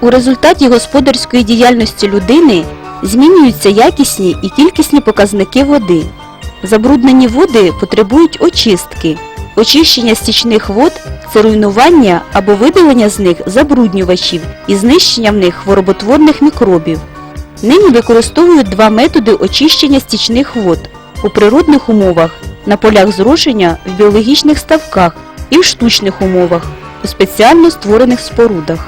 У результаті господарської діяльності людини змінюються якісні і кількісні показники води. Забруднені води потребують очистки. Очищення стічних вод це руйнування або видалення з них забруднювачів і знищення в них хвороботворних мікробів. Нині використовують два методи очищення стічних вод у природних умовах, на полях зрошення в біологічних ставках і в штучних умовах у спеціально створених спорудах.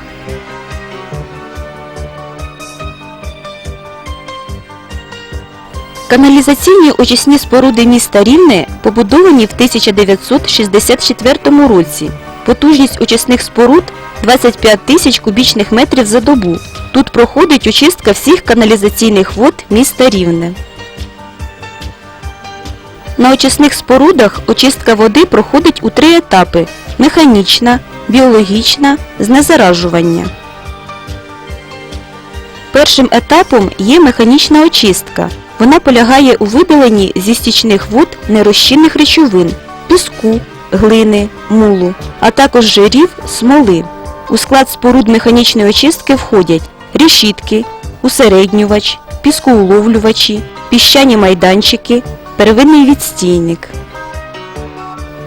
Каналізаційні очисні споруди міста Рівне побудовані в 1964 році. Потужність очисних споруд 25 тисяч кубічних метрів за добу. Тут проходить очистка всіх каналізаційних вод міста Рівне. На очисних спорудах очистка води проходить у три етапи – механічна, біологічна, знезаражування. Першим етапом є механічна очистка. Вона полягає у видаленні зі стічних вод нерозчинних речовин – піску, глини, мулу, а також жирів, смоли. У склад споруд механічної очистки входять решітки, усереднювач, піскоуловлювачі, піщані майданчики, первинний відстійник.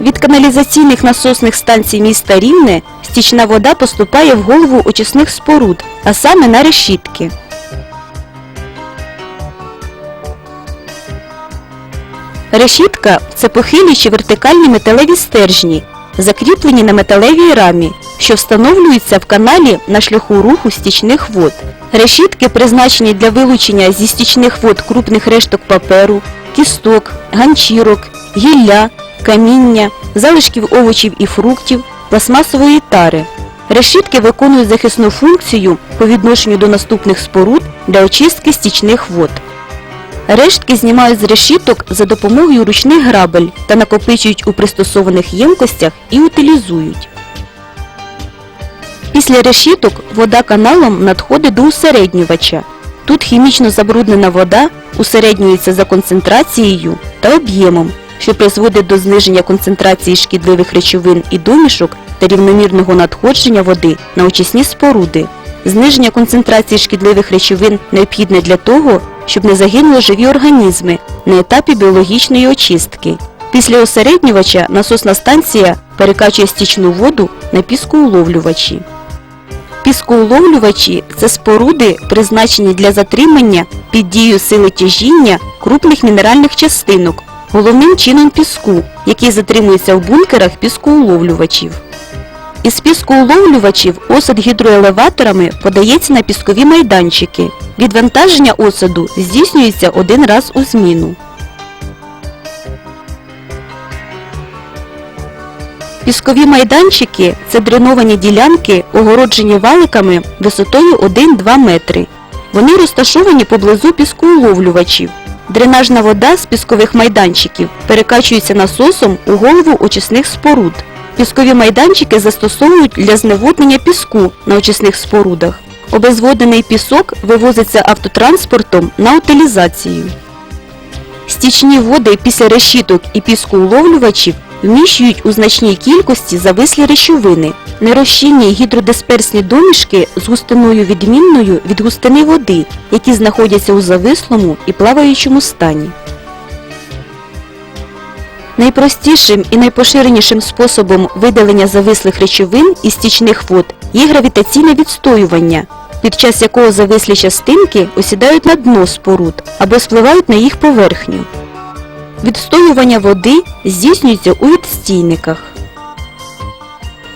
Від каналізаційних насосних станцій міста Рівне стічна вода поступає в голову очисних споруд, а саме на решітки. Решітка це похилі чи вертикальні металеві стержні, закріплені на металевій рамі, що встановлюються в каналі на шляху руху стічних вод. Решітки призначені для вилучення зі стічних вод крупних решток паперу, кісток, ганчірок, гілля, каміння, залишків овочів і фруктів, пластмасової тари. Решітки виконують захисну функцію по відношенню до наступних споруд для очистки стічних вод. Рештки знімають з решіток за допомогою ручних грабель та накопичують у пристосованих ємкостях і утилізують. Після решіток вода каналом надходить до усереднювача. Тут хімічно забруднена вода усереднюється за концентрацією та об'ємом, що призводить до зниження концентрації шкідливих речовин і домішок та рівномірного надходження води на очисні споруди. Зниження концентрації шкідливих речовин необхідне для того, щоб не загинули живі організми на етапі біологічної очистки. Після осереднювача насосна станція перекачує стічну воду на піскоуловлювачі. Піскоуловлювачі – це споруди, призначені для затримання під дією сили тяжіння крупних мінеральних частинок, головним чином піску, який затримується в бункерах піскоуловлювачів. Із піскоуловлювачів осад гідроелеваторами подається на піскові майданчики. Відвантаження осаду здійснюється один раз у зміну. Піскові майданчики – це дреновані ділянки, огороджені валиками висотою 1-2 метри. Вони розташовані поблизу піскоуловлювачів. Дренажна вода з піскових майданчиків перекачується насосом у голову очисних споруд. Піскові майданчики застосовують для зневоднення піску на очисних спорудах. Обезводений пісок вивозиться автотранспортом на утилізацію. Стічні води після решіток і піскоуловлювачів вміщують у значній кількості завислі речовини, нерозчинні гідродисперсні домішки з густиною відмінною від густини води, які знаходяться у завислому і плаваючому стані. Найпростішим і найпоширенішим способом видалення завислих речовин із стічних вод є гравітаційне відстоювання, під час якого завислі частинки осідають на дно споруд або спливають на їх поверхню. Відстоювання води здійснюється у відстійниках.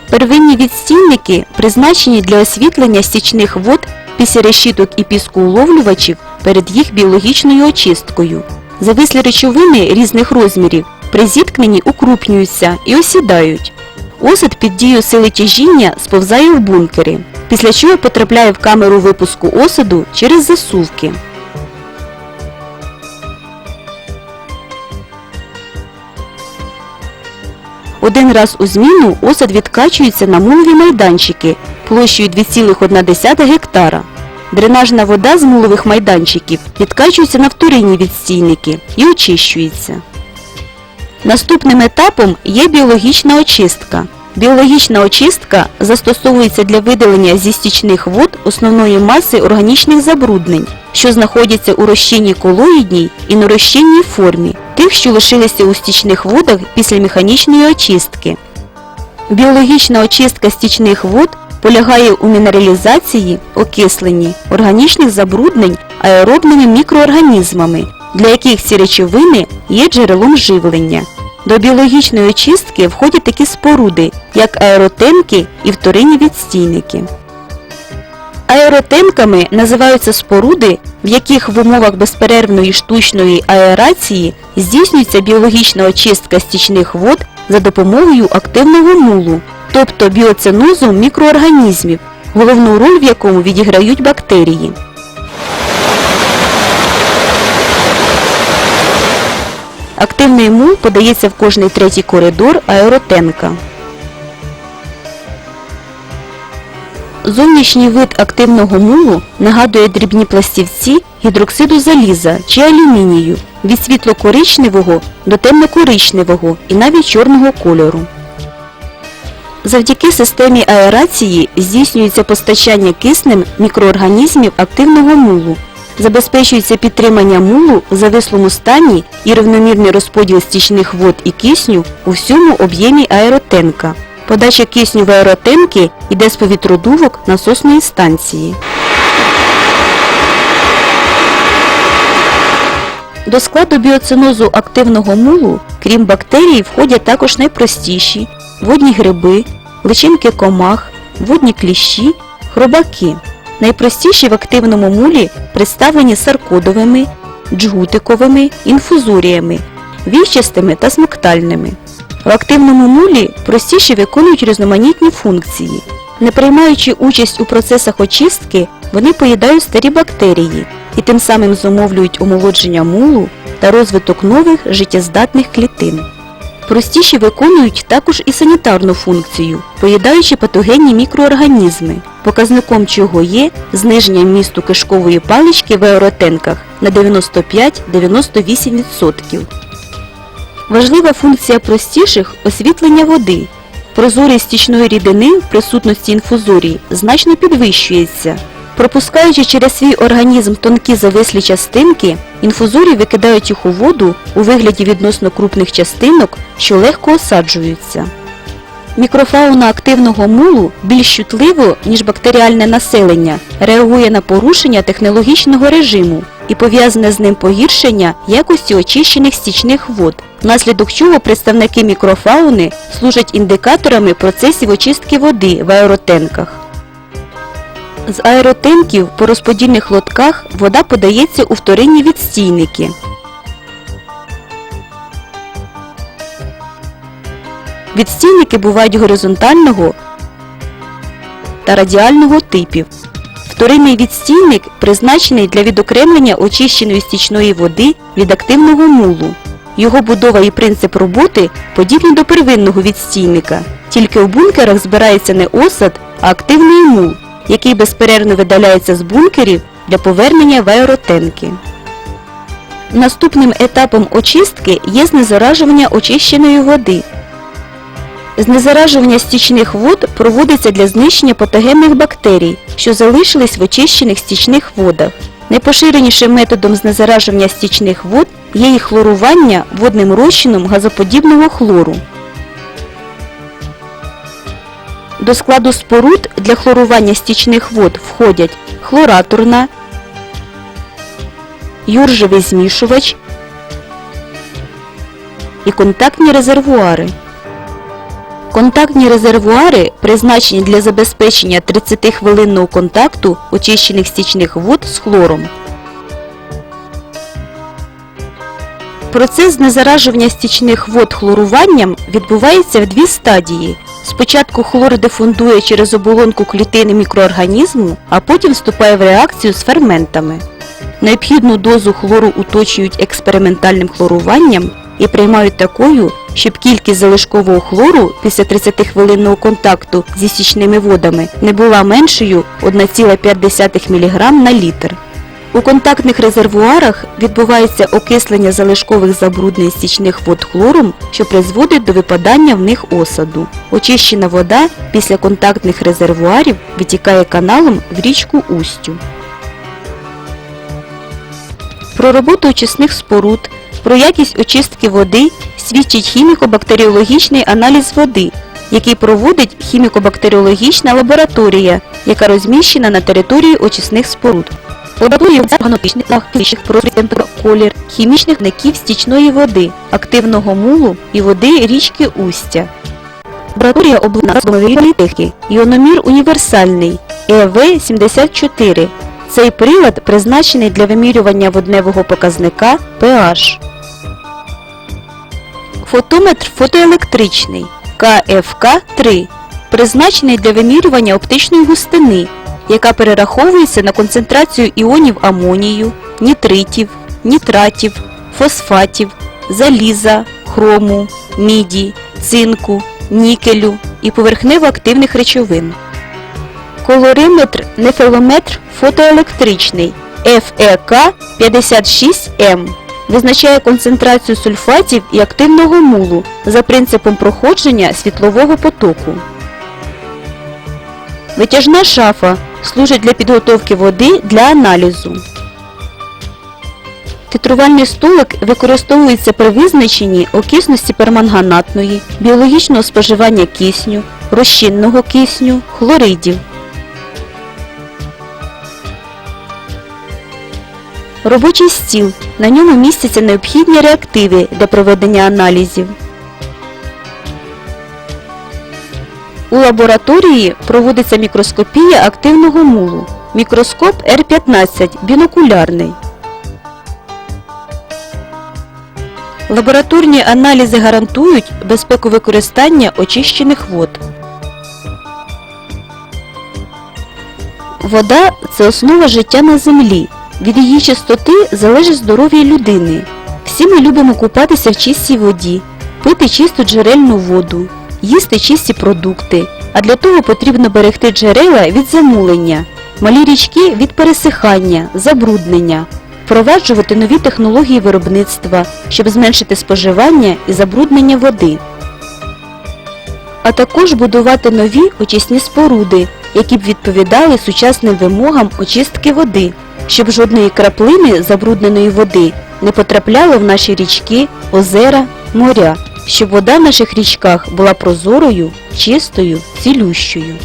Первинні відстійники призначені для освітлення стічних вод після решіток і піскоуловлювачів перед їх біологічною очисткою. Завислі речовини різних розмірів при зіткненні укрупнюються і осідають. Осад під дією сили тяжіння сповзає в бункери, після чого потрапляє в камеру випуску осаду через засувки. Один раз у зміну осад відкачується на мулові майданчики площею 2,1 гектара. Дренажна вода з мулових майданчиків відкачується на вторинні відстійники і очищується. Наступним етапом є біологічна очистка. Біологічна очистка застосовується для видалення зі стічних вод основної маси органічних забруднень, що знаходяться у розчинній колоїдній і нерозчинній формі, тих, що лишилися у стічних водах після механічної очистки. Біологічна очистка стічних вод полягає у мінералізації, окисленні органічних забруднень аеробними мікроорганізмами, для яких ці речовини є джерелом живлення. До біологічної очистки входять такі споруди, як аеротенки і вторинні відстійники. Аеротенками називаються споруди, в яких в умовах безперервної штучної аерації здійснюється біологічна очистка стічних вод за допомогою активного мулу, тобто біоценозу мікроорганізмів, головну роль в якому відіграють бактерії. Активний мул подається в кожний третій коридор аеротенка. Зовнішній вид активного мулу нагадує дрібні пластівці гідроксиду заліза чи алюмінію від світло-коричневого до темно-коричневого і навіть чорного кольору. Завдяки системі аерації здійснюється постачання киснем мікроорганізмів активного мулу, забезпечується підтримання мулу в завислому стані і рівномірний розподіл стічних вод і кисню у всьому об'ємі аеротенка. Подача кисню в аеротенки йде з повітродувок насосної станції. До складу біоцинозу активного мулу, крім бактерій, входять також найпростіші водні гриби, личинки комах, водні кліщі, хробаки. Найпростіші в активному мулі представлені саркодовими, джгутиковими, інфузоріями, вівчастими та смоктальними. В активному мулі простіші виконують різноманітні функції. Не приймаючи участь у процесах очистки, вони поїдають старі бактерії і тим самим зумовлюють омолодження мулу та розвиток нових життєздатних клітин. Простіші виконують також і санітарну функцію, поїдаючи патогенні мікроорганізми, показником чого є зниження вмісту кишкової палички в аеротенках на 95-98%. Важлива функція простіших освітлення води. Прозорість стічної рідини в присутності інфузорії значно підвищується. Пропускаючи через свій організм тонкі завислі частинки, інфузорії викидають їх у воду у вигляді відносно крупних частинок, що легко осаджуються. Мікрофауна активного мулу більш чутливо, ніж бактеріальне населення, реагує на порушення технологічного режиму і пов'язане з ним погіршення якості очищених стічних вод, внаслідок чого представники мікрофауни служать індикаторами процесів очистки води в аеротенках. З аеротенків по розподільних лотках вода подається у вторинні відстійники. Відстійники бувають горизонтального та радіального типів. Вторинний відстійник призначений для відокремлення очищеної стічної води від активного мулу. Його будова і принцип роботи подібні до первинного відстійника, тільки у бункерах збирається не осад, а активний мул, який безперервно видаляється з бункерів для повернення в аеротенки. Наступним етапом очистки є знезаражування очищеної води. Знезаражування стічних вод проводиться для знищення патогенних бактерій, що залишились в очищених стічних водах. Найпоширенішим методом знезаражування стічних вод є їх хлорування водним розчином газоподібного хлору. До складу споруд для хлорування стічних вод входять хлораторна, юржевий змішувач і контактні резервуари. Контактні резервуари призначені для забезпечення 30-хвилинного контакту очищених стічних вод з хлором. Процес знезаражування стічних вод хлоруванням відбувається в дві стадії. Спочатку хлор дифундує через оболонку клітини мікроорганізму, а потім вступає в реакцію з ферментами. Необхідну дозу хлору уточнюють експериментальним хлоруванням і приймають такою, щоб кількість залишкового хлору після 30-хвилинного контакту зі стічними водами не була меншою 1,5 мг на літр. У контактних резервуарах відбувається окислення залишкових забруднень стічних вод хлором, що призводить до випадання в них осаду. Очищена вода після контактних резервуарів витікає каналом в річку Устю. Про роботу очисних споруд, про якість очистки води свідчить хіміко-бактеріологічний аналіз води, який проводить хіміко-бактеріологічна лабораторія, яка розміщена на території очисних споруд. Лабораторія органопічних фізичних прозрів колір, хімічних ників стічної води, активного мулу і води річки Устя. Лабораторія обладнана засобами політехніки, іономір універсальний ЕВ-74. Цей прилад призначений для вимірювання водневого показника pH. Фотометр фотоелектричний КФК-3 призначений для вимірювання оптичної густини, яка перераховується на концентрацію іонів амонію, нітритів, нітратів, фосфатів, заліза, хрому, міді, цинку, нікелю і поверхнево-активних речовин. Колориметр нефелометр фотоелектричний FEK56M визначає концентрацію сульфатів і активного мулу за принципом проходження світлового потоку. Витяжна шафа служить для підготовки води для аналізу. Титрувальний столик використовується при визначенні окисності перманганатної, біологічного споживання кисню, розчинного кисню, хлоридів. Робочий стіл. На ньому містяться необхідні реактиви для проведення аналізів. У лабораторії проводиться мікроскопія активного мулу. Мікроскоп R15 бінокулярний. Лабораторні аналізи гарантують безпеку використання очищених вод. Вода це основа життя на землі. Від її чистоти залежить здоров'я людини. Всі ми любимо купатися в чистій воді, пити чисту джерельну воду, їсти чисті продукти, а для того потрібно берегти джерела від замулення, малі річки від пересихання, забруднення, впроваджувати нові технології виробництва, щоб зменшити споживання і забруднення води. А також будувати нові очисні споруди, які б відповідали сучасним вимогам очистки води, щоб жодної краплини забрудненої води не потрапляло в наші річки, озера, моря, щоб вода в наших річках була прозорою, чистою, цілющою.